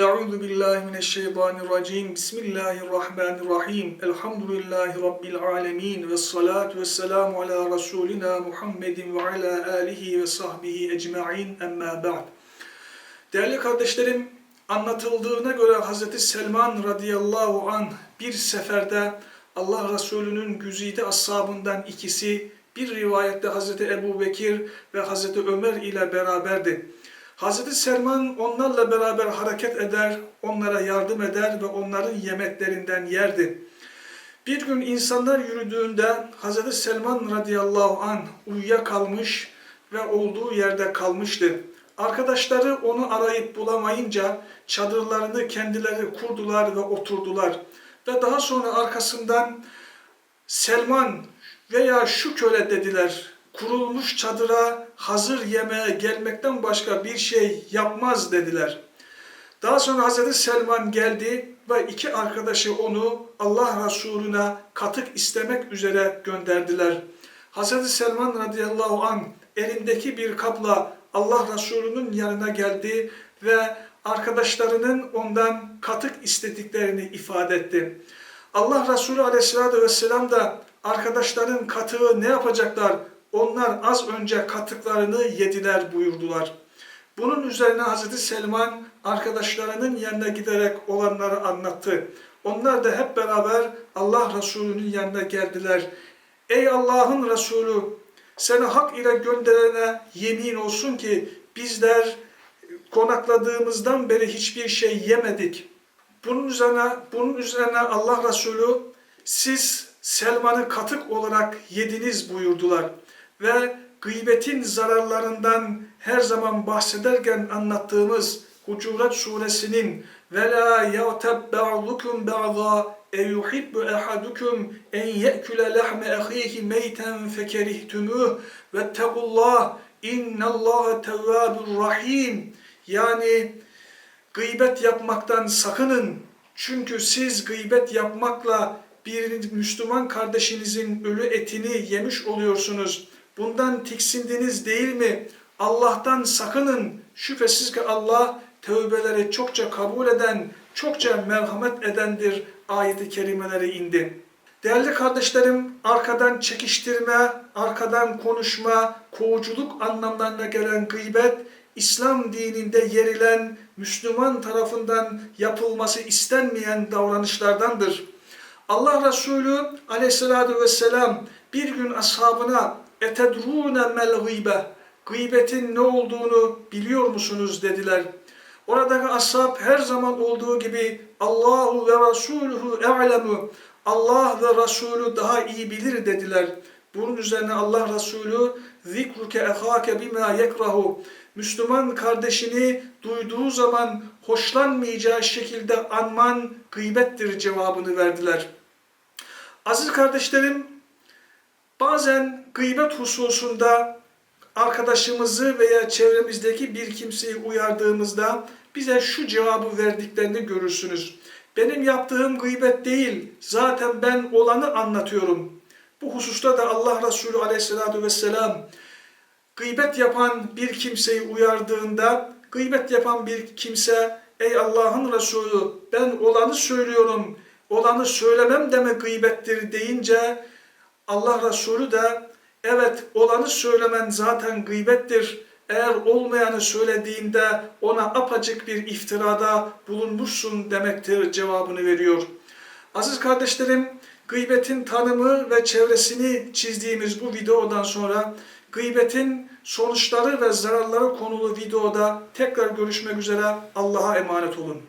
Euzu billahi mineşşeytanirracim. Bismillahirrahmanirrahim. Elhamdülillahi rabbil alamin ve salatu vesselamu ala rasulina Muhammedin ve ala alihi ve sahbihi ecmaîn. Emma ba'd. Değerli kardeşlerim, anlatıldığına göre Hz. Selman radıyallahu an bir seferde Allah Resulü'nün güzide ashabından ikisi bir rivayette Hz. Ebu Bekir ve Hz. Ömer ile beraberdi. Hz. Selman onlarla beraber hareket eder, onlara yardım eder ve onların yemeklerinden yerdi. Bir gün insanlar yürüdüğünde Hz. Selman radıyallahu an uyuyakalmış ve olduğu yerde kalmıştı. Arkadaşları onu arayıp bulamayınca çadırlarını kendileri kurdular ve oturdular. Ve daha sonra arkasından Selman veya şu köle dediler. Kurulmuş çadıra hazır yemeğe gelmekten başka bir şey yapmaz dediler. Daha sonra Hazreti Selman geldi ve iki arkadaşı onu Allah Resulüne katık istemek üzere gönderdiler. Hazreti Selman radıyallahu an elindeki bir kapla Allah Resulü'nün yanına geldi ve arkadaşlarının ondan katık istediklerini ifade etti. Allah Resulü aleyhissalatü vesselam da arkadaşların katığı ne yapacaklar? Onlar az önce katıklarını yediler buyurdular. Bunun üzerine Hazreti Selman arkadaşlarının yanına giderek olanları anlattı. Onlar da hep beraber Allah Resulü'nün yanına geldiler. Ey Allah'ın Resulü seni hak ile gönderene yemin olsun ki bizler konakladığımızdan beri hiçbir şey yemedik. Bunun üzerine, bunun üzerine Allah Resulü siz Selman'ı katık olarak yediniz buyurdular ve gıybetin zararlarından her zaman bahsederken anlattığımız Hucurat suresinin ve la yateb ba'dukum ba'da e yuhibbu ahadukum en ye'kule lahme ahihi meyten fekerihtumuh ve tegullah innallâhe tevvâbur rahim yani gıybet yapmaktan sakının çünkü siz gıybet yapmakla bir Müslüman kardeşinizin ölü etini yemiş oluyorsunuz. Bundan tiksindiniz değil mi? Allah'tan sakının. Şüphesiz ki Allah tövbeleri çokça kabul eden, çokça merhamet edendir ayeti kerimeleri indi. Değerli kardeşlerim, arkadan çekiştirme, arkadan konuşma, kovuculuk anlamlarına gelen gıybet, İslam dininde yerilen Müslüman tarafından yapılması istenmeyen davranışlardandır. Allah Resulü aleyhissalatü vesselam bir gün ashabına etedrûne mel gıybe gıybetin ne olduğunu biliyor musunuz dediler. Oradaki ashab her zaman olduğu gibi Allahu ve Resuluhu e'lemu Allah ve Resulü daha iyi bilir dediler. Bunun üzerine Allah Resulü zikruke ehake bima yekrahu Müslüman kardeşini duyduğu zaman hoşlanmayacağı şekilde anman gıybettir cevabını verdiler. Aziz kardeşlerim, bazen gıybet hususunda arkadaşımızı veya çevremizdeki bir kimseyi uyardığımızda bize şu cevabı verdiklerini görürsünüz. Benim yaptığım gıybet değil, zaten ben olanı anlatıyorum. Bu hususta da Allah Resulü aleyhissalatü vesselam gıybet yapan bir kimseyi uyardığında, gıybet yapan bir kimse, ey Allah'ın Resulü ben olanı söylüyorum, olanı söylemem de mi gıybettir deyince, Allah Resulü de evet olanı söylemen zaten gıybettir. Eğer olmayanı söylediğinde ona apacık bir iftirada bulunmuşsun demektir cevabını veriyor. Aziz kardeşlerim, gıybetin tanımı ve çevresini çizdiğimiz bu videodan sonra gıybetin sonuçları ve zararları konulu videoda tekrar görüşmek üzere Allah'a emanet olun.